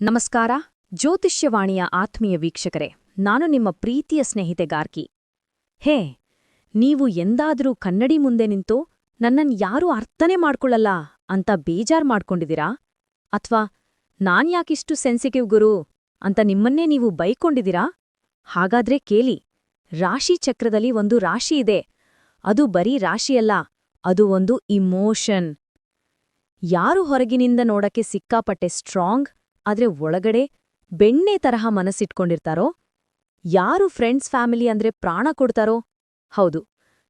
ನಮಸ್ಕಾರ, ಜ್ಯೋತಿಷ್ಯವಾಣಿಯ ಆತ್ಮೀಯ ವೀಕ್ಷಕರೇ, ನಾನು ನಿಮ್ಮ ಪ್ರೀತಿಯ ಸ್ನೇಹಿತೆ ಗಾರ್ಕಿ. ಹೇ, ನೀವು ಎಂದಾದರೂ ಕನ್ನಡಿ ಮುಂದೆ ನಿಂತು ನನ್ನನ್ ಯಾರೂ ಅರ್ಥನೇ ಮಾಡ್ಕೊಳ್ಳಲ್ಲ ಅಂತ ಬೇಜಾರ್ ಮಾಡ್ಕೊಂಡಿದ್ದೀರಾ? ಅಥ್ವಾ ನಾನ್ಯಾಕಿಷ್ಟು ಸೆನ್ಸಿಟಿವ್ ಗುರು ಅಂತ ನಿಮ್ಮನ್ನೇ ನೀವು ಬೈಕೊಂಡಿದ್ದೀರಾ? ಹಾಗಾದ್ರೆ ಕೇಳಿ, ರಾಶಿ ಚಕ್ರದಲ್ಲಿ ಒಂದು ರಾಶಿ ಇದೆ. ಅದು ಬರೀ ರಾಶಿಯಲ್ಲ ಅದು ಒಂದು ಇಮೋಷನ್. ಯಾರು ಹೊರಗಿನಿಂದ ನೋಡಕ್ಕೆ ಸಿಕ್ಕಾಪಟ್ಟೆ ಸ್ಟ್ರಾಂಗ್ ಆದ್ರೆ ಒಳಗಡೆ ಬೆಣ್ಣೆ ತರಹ ಮನಸ್ಸಿಟ್ಕೊಂಡಿರ್ತಾರೋ? ಯಾರು ಫ್ರೆಂಡ್ಸ್ ಫ್ಯಾಮಿಲಿ ಅಂದ್ರೆ ಪ್ರಾಣ ಕೊಡ್ತಾರೋ? ಹೌದು,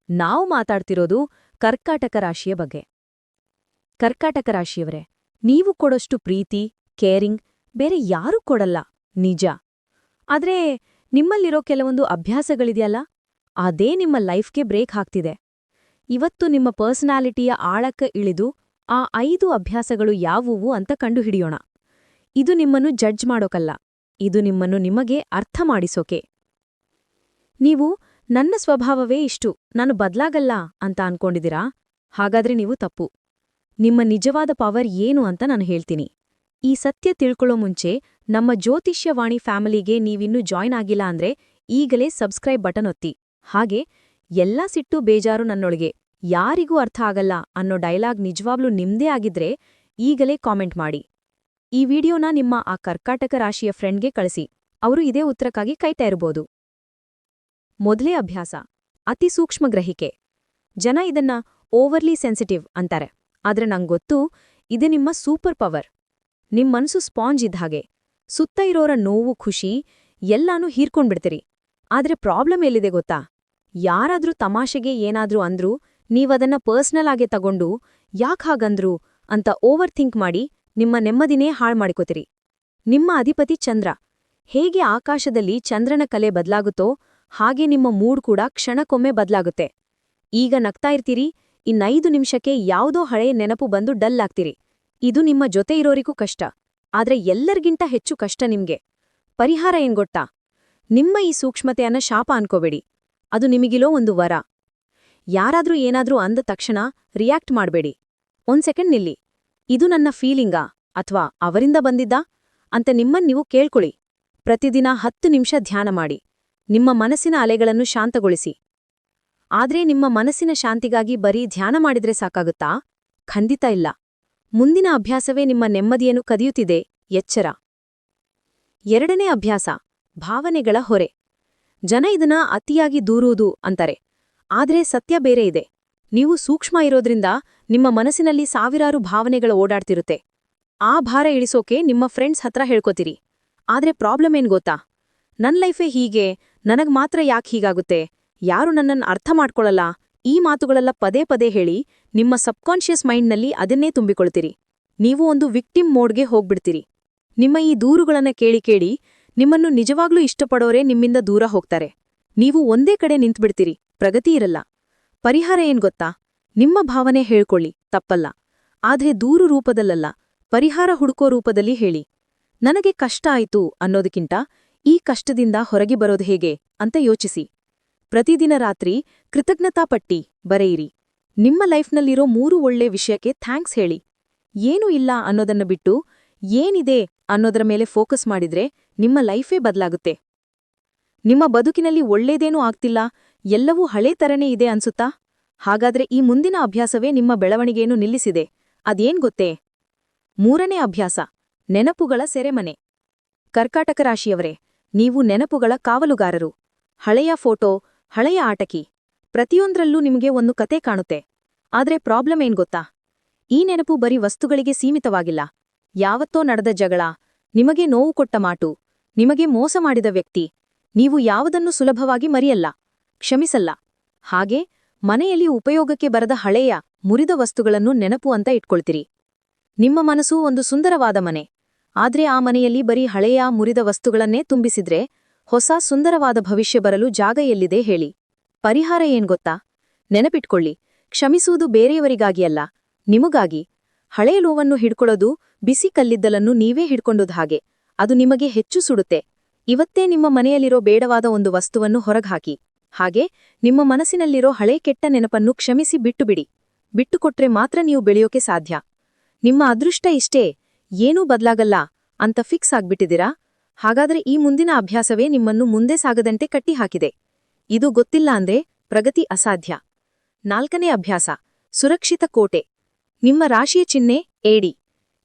ನಾವು ಮಾತಾಡ್ತಿರೋದು ಕರ್ಕಾಟಕ ರಾಶಿಯ ಬಗ್ಗೆ. ಕರ್ಕಾಟಕ ರಾಶಿಯವರೇ, ನೀವು ಕೊಡೋಷ್ಟು ಪ್ರೀತಿ ಕೇರಿಂಗ್ ಬೇರೆ ಯಾರೂ ಕೊಡಲ್ಲ, ನಿಜ. ಆದ್ರೆ ನಿಮ್ಮಲ್ಲಿರೋ ಕೆಲವೊಂದು ಅಭ್ಯಾಸಗಳಿದೆಯಲ್ಲ, ಅದೇ ನಿಮ್ಮ ಲೈಫ್ಗೆ ಬ್ರೇಕ್ ಹಾಕ್ತಿದೆ. ಇವತ್ತು ನಿಮ್ಮ ಪರ್ಸನಾಲಿಟಿಯ ಆಳಕ್ಕ ಇಳಿದು ಆ ಐದು ಅಭ್ಯಾಸಗಳು ಯಾವುವು ಅಂತ ಕಂಡುಹಿಡಿಯೋಣ. ಇದು ನಿಮ್ಮನ್ನು ಜಡ್ಜ್ ಮಾಡೋಕಲ್ಲ. ಇದು ನಿಮ್ಮನ್ನು ನಿಮಗೆ ಅರ್ಥ ಮಾಡಿಸೋಕೆ ನೀವು, ನನ್ನ ಸ್ವಭಾವವೇ ಇಷ್ಟು. ನಾನು ಬದ್ಲಾಗಲ್ಲ ಅಂತ ಅನ್ಕೊಂಡಿದ್ದೀರಾ? ಹಾಗಾದ್ರೆ ನೀವು ತಪ್ಪು. ನಿಮ್ಮ ನಿಜವಾದ ಪವರ್ ಏನು ಅಂತ ನಾನು ಹೇಳ್ತೀನಿ. ಈ ಸತ್ಯ ತಿಳ್ಕೊಳ್ಳೋ ಮುಂಚೆ, ನಮ್ಮ ಜ್ಯೋತಿಷ್ಯವಾಣಿ ಫ್ಯಾಮಿಲಿಗೆ ನೀವಿನ್ನೂ ಜಾಯ್ನ್ ಆಗಿಲ್ಲ ಅಂದ್ರೆ ಈಗಲೇ ಸಬ್ಸ್ಕ್ರೈಬ್ ಬಟನ್ ಒತ್ತಿ. ಹಾಗೆ, ಎಲ್ಲಾ ಸಿಟ್ಟು ಬೇಜಾರು ನನ್ನೊಳಗೆ. ಯಾರಿಗೂ ಅರ್ಥ ಆಗಲ್ಲ ಅನ್ನೋ ಡೈಲಾಗ್ ನಿಜವಾಗ್ಲೂ ನಿಮ್ದೇ ಆಗಿದ್ರೆ ಈಗಲೇ ಕಾಮೆಂಟ್ ಮಾಡಿ. ಈ ವಿಡಿಯೋನ ನಿಮ್ಮ ಆ ಕರ್ಕಾಟಕ ರಾಶಿಯ ಫ್ರೆಂಡ್ಗೆ ಕಳಿಸಿ. ಅವರು ಇದೇ ಉತ್ತರಕ್ಕಾಗಿ ಕಾಯ್ತಾ ಇರಬಹುದು ಮೊದಲೇ ಅಭ್ಯಾಸ. ಅತಿ ಸೂಕ್ಷ್ಮ ಗ್ರಹಿಕೆ. ಜನ ಇದನ್ನ ಓವರ್ಲಿ ಸೆನ್ಸಿಟಿವ್ ಅಂತಾರೆ. ಆದ್ರೆ ನಂಗೊತ್ತು ಇದು ನಿಮ್ಮ ಸೂಪರ್ ಪವರ್. ನಿಮ್ಮ ಮನಸ್ಸು ಸ್ಪಾಂಜ್ ಇದ್ದ ಹಾಗೆ. ಸುತ್ತ ಇರೋರ ನೋವು, ಖುಷಿ ಎಲ್ಲಾನೂ ಹೀರ್ಕೊಂಡ್ಬಿಡ್ತೀರಿ. ಆದ್ರೆ ಪ್ರಾಬ್ಲಮ್ ಎಲ್ಲಿದೆ ಗೊತ್ತಾ? ಯಾರಾದ್ರೂ ತಮಾಷೆಗೆ ಏನಾದ್ರೂ ಅಂದ್ರೂ ನೀವದನ್ನ ಪರ್ಸ್ನಲ್ ಆಗಿ ತಗೊಂಡು ಯಾಕ್ ಹಾಗಂದ್ರು ಅಂತ ಓವರ್ ಥಿಂಕ್ ಮಾಡಿ ನಿಮ್ಮ ನೆಮ್ಮದಿನೇ ಹಾಳ್ ಮಾಡಿಕೋತಿರಿ. ನಿಮ್ಮ ಅಧಿಪತಿ ಚಂದ್ರ, ಹೇಗೆ ಆಕಾಶದಲ್ಲಿ ಚಂದ್ರನ ಕಲೆ ಬದಲಾಗುತ್ತೋ ಹಾಗೆ ನಿಮ್ಮ ಮೂಡ್ ಕೂಡ ಕ್ಷಣಕ್ಕೊಮ್ಮೆ ಬದಲಾಗುತ್ತೆ. ಈಗ ನಗ್ತಾ ಇರ್ತೀರಿ, ಇನ್ನೈದು ನಿಮಿಷಕ್ಕೆ ಯಾವುದೋ ಹಳೆಯ ನೆನಪು ಬಂದು ಡಲ್ ಆಗ್ತೀರಿ. ಇದು ನಿಮ್ಮ ಜೊತೆ ಇರೋರಿಗೂ ಕಷ್ಟ, ಆದ್ರೆ ಎಲ್ಲರಿಗಿಂತ ಹೆಚ್ಚು ಕಷ್ಟ ನಿಮ್ಗೆ. ಪರಿಹಾರ ಏನ್ಗೊತ್ತಾ ನಿಮ್ಮ ಈ ಸೂಕ್ಷ್ಮತೆಯನ್ನ ಶಾಪ ಅನ್ಕೋಬೇಡಿ. ಅದು ನಿಮಗಿಲೋ ಒಂದು ವರ. ಯಾರಾದ್ರೂ ಏನಾದ್ರೂ ಅಂದ ತಕ್ಷಣ ರಿಯಾಕ್ಟ್ ಮಾಡಬೇಡಿ. ಒಂದ್ ಸೆಕೆಂಡ್ ನಿಲ್ಲಿ. ಇದು ನನ್ನ ಫೀಲಿಂಗಾ? ಅಥವಾ ಅವರಿಂದ ಬಂದಿದ್ದಾ? ಅಂತ ನಿಮ್ಮನ್ ನೀವು ಕೇಳ್ಕೊಳ್ಳಿ. ಪ್ರತಿದಿನ ಹತ್ತು ನಿಮಿಷ ಧ್ಯಾನ ಮಾಡಿ. ನಿಮ್ಮ ಮನಸ್ಸಿನ ಅಲೆಗಳನ್ನು ಶಾಂತಗೊಳಿಸಿ. ಆದ್ರೆ ನಿಮ್ಮ ಮನಸ್ಸಿನ ಶಾಂತಿಗಾಗಿ ಬರೀ ಧ್ಯಾನ ಮಾಡಿದ್ರೆ ಸಾಕಾಗುತ್ತಾ? ಖಂಡಿತ ಇಲ್ಲ. ಮುಂದಿನ ಅಭ್ಯಾಸವೇ ನಿಮ್ಮ ನೆಮ್ಮದಿಯನ್ನು ಕದಿಯುತ್ತಿದೆ. ಎಚ್ಚರ. ಎರಡನೇ ಅಭ್ಯಾಸ, ಭಾವನೆಗಳ ಹೊರೆ. ಜನ ಇದನ್ನ ಅತಿಯಾಗಿ ದೂರುವುದು ಅಂತಾರೆ. ಆದ್ರೆ ಸತ್ಯ ಬೇರೆ ಇದೆ. ನೀವು ಸೂಕ್ಷ್ಮ ಇರೋದ್ರಿಂದ ನಿಮ್ಮ ಮನಸ್ಸಿನಲ್ಲಿ ಸಾವಿರಾರು ಭಾವನೆಗಳ ಓಡಾಡ್ತಿರುತ್ತೆ. ಆ ಭಾರ ಇಳಿಸೋಕೆ ನಿಮ್ಮ ಫ್ರೆಂಡ್ಸ್ ಹತ್ರ ಹೇಳ್ಕೊತೀರಿ. ಆದ್ರೆ ಪ್ರಾಬ್ಲಮ್ ಏನ್ ಗೊತ್ತಾ? ನನ್ ಲೈಫೇ ಹೀಗೆ, ನನಗ್ ಮಾತ್ರ ಯಾಕೆ ಹೀಗಾಗುತ್ತೆ? ಯಾರು ನನ್ನನ್ನು ಅರ್ಥ ಮಾಡ್ಕೊಳ್ಳಲ್ಲ ಈ ಮಾತುಗಳೆಲ್ಲ ಪದೇ ಪದೇ ಹೇಳಿ ನಿಮ್ಮ ಸಬ್ಕಾನ್ಷಿಯಸ್ ಮೈಂಡ್ನಲ್ಲಿ ಅದನ್ನೇ ತುಂಬಿಕೊಳ್ತೀರಿ. ನೀವು ಒಂದು ವಿಕ್ಟಿಮ್ ಮೋಡ್ಗೆ ಹೋಗ್ಬಿಡ್ತೀರಿ. ನಿಮ್ಮ ಈ ದೂರುಗಳನ್ನ ಕೇಳಿ ಕೇಳಿ ನಿಮ್ಮನ್ನು ನಿಜವಾಗ್ಲೂ ಇಷ್ಟಪಡೋರೇ ನಿಮ್ಮಿಂದ ದೂರ ಹೋಗ್ತಾರೆ. ನೀವು ಒಂದೇ ಕಡೆ ನಿಂತ್ಬಿಡ್ತೀರಿ. ಪ್ರಗತಿ ಇರಲ್ಲ. ಪರಿಹಾರ ಏನ್ ಗೊತ್ತಾ? ನಿಮ್ಮ ಭಾವನೆ ಹೇಳ್ಕೊಳ್ಳಿ, ತಪ್ಪಲ್ಲ. ಆದ್ರೆ ದೂರು ರೂಪದಲ್ಲಲ್ಲ, ಪರಿಹಾರ ಹುಡುಕೋ ರೂಪದಲ್ಲಿ ಹೇಳಿ. ನನಗೆ ಕಷ್ಟ ಆಯ್ತು ಅನ್ನೋದಕ್ಕಿಂತ ಈ ಕಷ್ಟದಿಂದ ಹೊರಗೆ ಬರೋದು ಹೇಗೆ ಅಂತ ಯೋಚಿಸಿ. ಪ್ರತಿದಿನ ರಾತ್ರಿ ಕೃತಜ್ಞತಾ ಪಟ್ಟಿ, ಬರೆಯಿರಿ. ನಿಮ್ಮ ಲೈಫ್ನಲ್ಲಿರೋ ಮೂರು ಒಳ್ಳೆ ವಿಷಯಕ್ಕೆ ಥ್ಯಾಂಕ್ಸ್ ಹೇಳಿ. ಏನೂ ಇಲ್ಲ ಅನ್ನೋದನ್ನ ಬಿಟ್ಟು ಏನಿದೆ ಅನ್ನೋದರ ಮೇಲೆ ಫೋಕಸ್ ಮಾಡಿದ್ರೆ ನಿಮ್ಮ ಲೈಫೇ ಬದಲಾಗುತ್ತೆ. ನಿಮ್ಮ ಬದುಕಿನಲ್ಲಿ ಒಳ್ಳೇದೇನೂ ಆಗ್ತಿಲ್ಲ ಎಲ್ಲವೂ ಹಳೇ ತರನೇ ಇದೆ ಅನ್ಸುತ್ತಾ? ಹಾಗಾದ್ರೆ ಈ ಮುಂದಿನ ಅಭ್ಯಾಸವೇ ನಿಮ್ಮ ಬೆಳವಣಿಗೆಯನ್ನು ನಿಲ್ಲಿಸಿದೆ. ಅದೇನ್ ಗೊತ್ತೇ? ಮೂರನೇ ಅಭ್ಯಾಸ, ನೆನಪುಗಳ ಸೆರೆಮನೆ. ಕರ್ಕಾಟಕ ರಾಶಿಯವರೇ, ನೀವು ನೆನಪುಗಳ ಕಾವಲುಗಾರರು. ಹಳೆಯ ಫೋಟೋ, ಹಳೆಯ ಆಟಕಿ. ಪ್ರತಿಯೊಂದ್ರಲ್ಲೂ ನಿಮಗೆ ಒಂದು ಕತೆ ಕಾಣುತ್ತೆ. ಆದ್ರೆ ಪ್ರಾಬ್ಲಮ್ ಏನ್ ಗೊತ್ತಾ? ಈ ನೆನಪು ಬರೀ ವಸ್ತುಗಳಿಗೆ ಸೀಮಿತವಾಗಿಲ್ಲ. ಯಾವತ್ತೋ ನಡೆದ ಜಗಳ, ನಿಮಗೆ ನೋವು ಕೊಟ್ಟ ಮಾಟು ನಿಮಗೆ ಮೋಸ ಮಾಡಿದ ವ್ಯಕ್ತಿ, ನೀವು ಯಾವುದನ್ನು ಸುಲಭವಾಗಿ ಮರಿಯಲ್ಲ. ಕ್ಷಮಿಸಲ್ಲ. ಹಾಗೆ, ಮನೆಯಲ್ಲಿ ಉಪಯೋಗಕ್ಕೆ ಬರದ ಹಳೆಯ, ಮುರಿದ ವಸ್ತುಗಳನ್ನು ನೆನಪು ಅಂತ ಇಟ್ಕೊಳ್ತೀರಿ. ನಿಮ್ಮ ಮನಸ್ಸು ಒಂದು ಸುಂದರವಾದ ಮನೆ. ಆದ್ರೆ ಆ ಮನೆಯಲ್ಲಿ ಬರೀ ಹಳೆಯ, ಮುರಿದ ವಸ್ತುಗಳನ್ನೇ ತುಂಬಿಸಿದ್ರೆ ಹೊಸ, ಸುಂದರವಾದ ಭವಿಷ್ಯ ಬರಲು ಜಾಗ ಎಲ್ಲಿದೆ ಹೇಳಿ. ಪರಿಹಾರ ಏನ್ ಗೊತ್ತಾ? ನೆನಪಿಟ್ಕೊಳ್ಳಿ. ಕ್ಷಮಿಸುವುದು ಬೇರೆಯವರಿಗಾಗಿ ಅಲ್ಲ, ನಿಮಗಾಗಿ. ಹಳೆಯ ಲೋವನ್ನು ಹಿಡ್ಕೊಳ್ಳೋದು, ಬಿಸಿ ಕಲ್ಲಿದ್ದಲನ್ನು ನೀವೇ ಹಿಡ್ಕೊಂಡುದ್ ಹಾಗೆ. ಅದು ನಿಮಗೆ ಹೆಚ್ಚು ಸುಡುತ್ತೆ. ಇವತ್ತೇ ನಿಮ್ಮ ಮನೆಯಲ್ಲಿರೋ ಬೇಡವಾದ ಒಂದು ವಸ್ತುವನ್ನು ಹೊರಗ್ಹಾಕಿ ಹಾಗೆ ನಿಮ್ಮ ಮನಸ್ಸಿನಲ್ಲಿರೋ ಹಳೆ ಕೆಟ್ಟ ನೆನಪನ್ನು ಕ್ಷಮಿಸಿ ಬಿಟ್ಟುಬಿಡಿ. ಬಿಟ್ಟುಕೊಟ್ರೆ ಮಾತ್ರ ನೀವು ಬೆಳೆಯೋಕೆ ಸಾಧ್ಯ. ನಿಮ್ಮ ಅದೃಷ್ಟ ಇಷ್ಟೇ, ಏನೂ ಬದಲಾಗಲ್ಲ ಅಂತ ಫಿಕ್ಸ್ ಆಗ್ಬಿಟ್ಟಿದ್ದೀರಾ? ಹಾಗಾದ್ರೆ ಈ ಮುಂದಿನ ಅಭ್ಯಾಸವೇ ನಿಮ್ಮನ್ನು ಮುಂದೆ ಸಾಗದಂತೆ ಕಟ್ಟಿಹಾಕಿದೆ. ಇದು ಗೊತ್ತಿಲ್ಲ ಅಂದ್ರೆ ಪ್ರಗತಿ ಅಸಾಧ್ಯ. ನಾಲ್ಕನೇ ಅಭ್ಯಾಸ, ಸುರಕ್ಷಿತ ಕೋಟೆ. ನಿಮ್ಮ ರಾಶಿಯ ಚಿಹ್ನೆ, ಏಡಿ.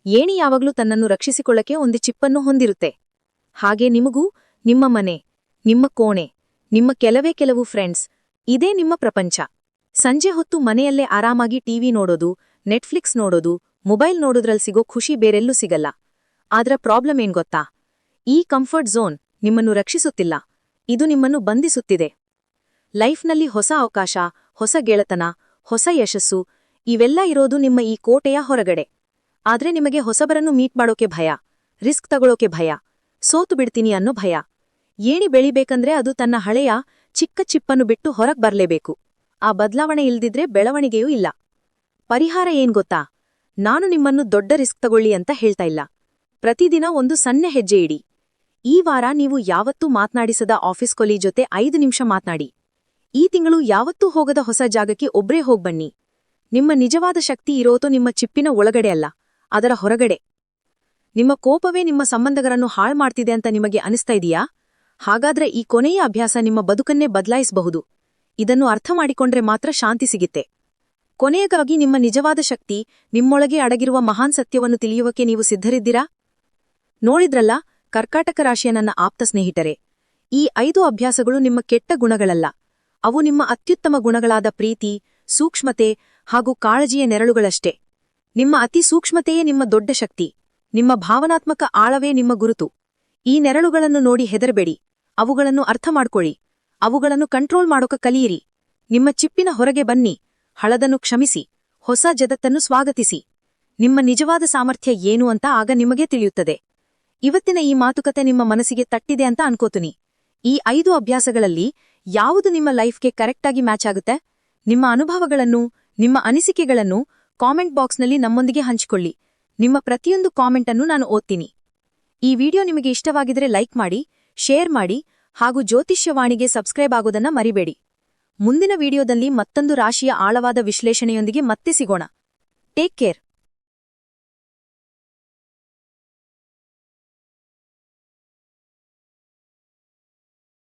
ಏಣಿ ಯಾವಾಗ್ಲೂ ತನ್ನನ್ನು ರಕ್ಷಿಸಿಕೊಳ್ಳಕ್ಕೆ ಒಂದು ಚಿಪ್ಪನ್ನು ಹೊಂದಿರುತ್ತೆ. ಹಾಗೆ ನಿಮಗೂ ನಿಮ್ಮ ಮನೆ, ನಿಮ್ಮ ಕೋಣೆ. ನಿಮ್ಮ ಕೆಲವೇ ಕೆಲವು ಫ್ರೆಂಡ್ಸ್, ಇದೇ ನಿಮ್ಮ ಪ್ರಪಂಚ. ಸಂಜೆ ಹೊತ್ತು ಮನೆಯಲ್ಲೇ ಆರಾಮಾಗಿ ಟಿವಿ ನೋಡೋದು, ನೆಟ್ಫ್ಲಿಕ್ಸ್ ನೋಡೋದು, ಮೊಬೈಲ್ ನೋಡೋದ್ರಲ್ಲಿ ಸಿಗೋ ಖುಷಿ ಬೇರೆಲ್ಲೂ ಸಿಗಲ್ಲ. ಆದ್ರ ಪ್ರಾಬ್ಲಮ್ ಏನ್ ಗೊತ್ತಾ? ಈ ಕಂಫರ್ಟ್ ಝೋನ್ ನಿಮ್ಮನ್ನು ರಕ್ಷಿಸುತ್ತಿಲ್ಲ. ಇದು ನಿಮ್ಮನ್ನು ಬಂಧಿಸುತ್ತಿದೆ. ಲೈಫ್ನಲ್ಲಿ ಹೊಸ ಅವಕಾಶ, ಹೊಸ ಗೆಳೆತನ, ಹೊಸ ಯಶಸ್ಸು, ಇವೆಲ್ಲ ಇರೋದು ನಿಮ್ಮ ಈ ಕೋಟೆಯ ಹೊರಗಡೆ. ಆದ್ರೆ ನಿಮಗೆ ಹೊಸಬರನ್ನು ಮೀಟ್ ಮಾಡೋಕೆ ಭಯ, ರಿಸ್ಕ್ ತಗೊಳೋಕೆ ಭಯ, ಸೋತು ಬಿಡ್ತೀನಿ ಅನ್ನೋ ಭಯ. ಏಣಿ ಬೆಳಿಬೇಕಂದ್ರೆ ಅದು ತನ್ನ ಹಳೆಯ ಚಿಕ್ಕ ಚಿಪ್ಪನ್ನು ಬಿಟ್ಟು ಹೊರಗ್ ಬರ್ಲೇಬೇಕು. ಆ ಬದಲಾವಣೆ ಇಲ್ದಿದ್ರೆ ಬೆಳವಣಿಗೆಯೂ ಇಲ್ಲ. ಪರಿಹಾರ ಏನ್ ಗೊತ್ತಾ? ನಾನು ನಿಮ್ಮನ್ನು ದೊಡ್ಡ ರಿಸ್ಕ್ ತಗೊಳ್ಳಿ ಅಂತ ಹೇಳ್ತಾ ಇಲ್ಲ. ಪ್ರತಿದಿನ ಒಂದು ಸಣ್ಣ ಹೆಜ್ಜೆ ಇಡಿ. ಈ ವಾರ ನೀವು ಯಾವತ್ತೂ ಮಾತ್ನಾಡಿಸದ ಆಫೀಸ್ ಕೊಲಿ ಜೊತೆ ಐದು ನಿಮಿಷ ಮಾತ್ನಾಡಿ. ಈ ತಿಂಗಳು ಯಾವತ್ತೂ ಹೋಗದ ಹೊಸ ಜಾಗಕ್ಕೆ ಒಬ್ರೇ ಹೋಗ್ಬನ್ನಿ ನಿಮ್ಮ ನಿಜವಾದ ಶಕ್ತಿ ಇರೋದು ನಿಮ್ಮ ಚಿಪ್ಪಿನ ಒಳಗಡೆ ಅಲ್ಲ, ಅದರ ಹೊರಗಡೆ. ನಿಮ್ಮ ಕೋಪವೇ ನಿಮ್ಮ ಸಂಬಂಧಗಳನ್ನು ಹಾಳ್ಮಾಡ್ತಿದೆ ಅಂತ ನಿಮಗೆ ಅನಿಸ್ತಾ ಇದೆಯಾ? ಹಾಗಾದ್ರೆ ಈ ಕೊನೆಯ ಅಭ್ಯಾಸ ನಿಮ್ಮ ಬದುಕನ್ನೇ ಬದಲಾಯಿಸಬಹುದು. ಇದನ್ನು ಅರ್ಥ ಮಾಡಿಕೊಂಡ್ರೆ ಮಾತ್ರ ಶಾಂತಿ ಸಿಗುತ್ತೆ. ಕೊನೆಯಗಾಗಿ ನಿಮ್ಮ ನಿಜವಾದ ಶಕ್ತಿ, ನಿಮ್ಮೊಳಗೆ ಅಡಗಿರುವ ಮಹಾನ್ ಸತ್ಯವನ್ನು ತಿಳಿಯುವಕ್ಕೆ ನೀವು ಸಿದ್ಧರಿದ್ದೀರಾ? ನೋಡಿದ್ರಲ್ಲ, ಕರ್ಕಾಟಕ ರಾಶಿಯ ನನ್ನ ಆಪ್ತ ಸ್ನೇಹಿತರೆ, ಈ ಐದು ಅಭ್ಯಾಸಗಳು ನಿಮ್ಮ ಕೆಟ್ಟ ಗುಣಗಳಲ್ಲ. ಅವು ನಿಮ್ಮ ಅತ್ಯುತ್ತಮ ಗುಣಗಳಾದ ಪ್ರೀತಿ, ಸೂಕ್ಷ್ಮತೆ ಹಾಗೂ ಕಾಳಜಿಯ ನೆರಳುಗಳಷ್ಟೇ. ನಿಮ್ಮ ಅತಿ ಸೂಕ್ಷ್ಮತೆಯೇ ನಿಮ್ಮ ದೊಡ್ಡ ಶಕ್ತಿ. ನಿಮ್ಮ ಭಾವನಾತ್ಮಕ ಆಳವೇ ನಿಮ್ಮ ಗುರುತು. ಈ ನೆರಳುಗಳನ್ನು ನೋಡಿ ಹೆದರಬೇಡಿ. ಅವುಗಳನ್ನು ಅರ್ಥ ಮಾಡ್ಕೊಳ್ಳಿ ಅವುಗಳನ್ನು ಕಂಟ್ರೋಲ್ ಮಾಡೋಕ ಕಲಿಯಿರಿ. ನಿಮ್ಮ ಚಿಪ್ಪಿನ ಹೊರಗೆ ಬನ್ನಿ. ಹಳದನ್ನು ಕ್ಷಮಿಸಿ. ಹೊಸ ಜಗತ್ತನ್ನು ಸ್ವಾಗತಿಸಿ. ನಿಮ್ಮ ನಿಜವಾದ ಸಾಮರ್ಥ್ಯ ಏನು ಅಂತ ಆಗ ನಿಮಗೆ ತಿಳಿಯುತ್ತದೆ. ಇವತ್ತಿನ ಈ ಮಾತುಕತೆ ನಿಮ್ಮ ಮನಸ್ಸಿಗೆ ತಟ್ಟಿದೆ ಅಂತ ಅನ್ಕೋತೀನಿ. ಈ ಐದು ಅಭ್ಯಾಸಗಳಲ್ಲಿ ಯಾವುದು ನಿಮ್ಮ ಲೈಫ್ಗೆ ಕರೆಕ್ಟಾಗಿ ಮ್ಯಾಚ್ ಆಗುತ್ತೆ? ನಿಮ್ಮ ಅನುಭವಗಳನ್ನು, ನಿಮ್ಮ ಅನಿಸಿಕೆಗಳನ್ನು ಕಾಮೆಂಟ್ ಬಾಕ್ಸ್ನಲ್ಲಿ ನಮ್ಮೊಂದಿಗೆ ಹಂಚಿಕೊಳ್ಳಿ. ನಿಮ್ಮ ಪ್ರತಿಯೊಂದು ಕಾಮೆಂಟ್ ಅನ್ನು ನಾನು ಓದ್ತೀನಿ. ಈ ವಿಡಿಯೋ ನಿಮಗೆ ಇಷ್ಟವಾಗಿದ್ರೆ ಲೈಕ್ ಮಾಡಿ, ಶೇರ್ ಮಾಡಿ ಹಾಗೂ ಜ್ಯೋತಿಷ್ಯವಾಣಿಗೆ ಸಬ್ಸ್ಕ್ರೈಬ್ ಆಗೋದನ್ನ ಮರಿಬೇಡಿ. ಮುಂದಿನ ವಿಡಿಯೋದಲ್ಲಿ ಮತ್ತೊಂದು ರಾಶಿಯ ಆಳವಾದ ವಿಶ್ಲೇಷಣೆಯೊಂದಿಗೆ ಮತ್ತೆ ಸಿಗೋಣ. Take care.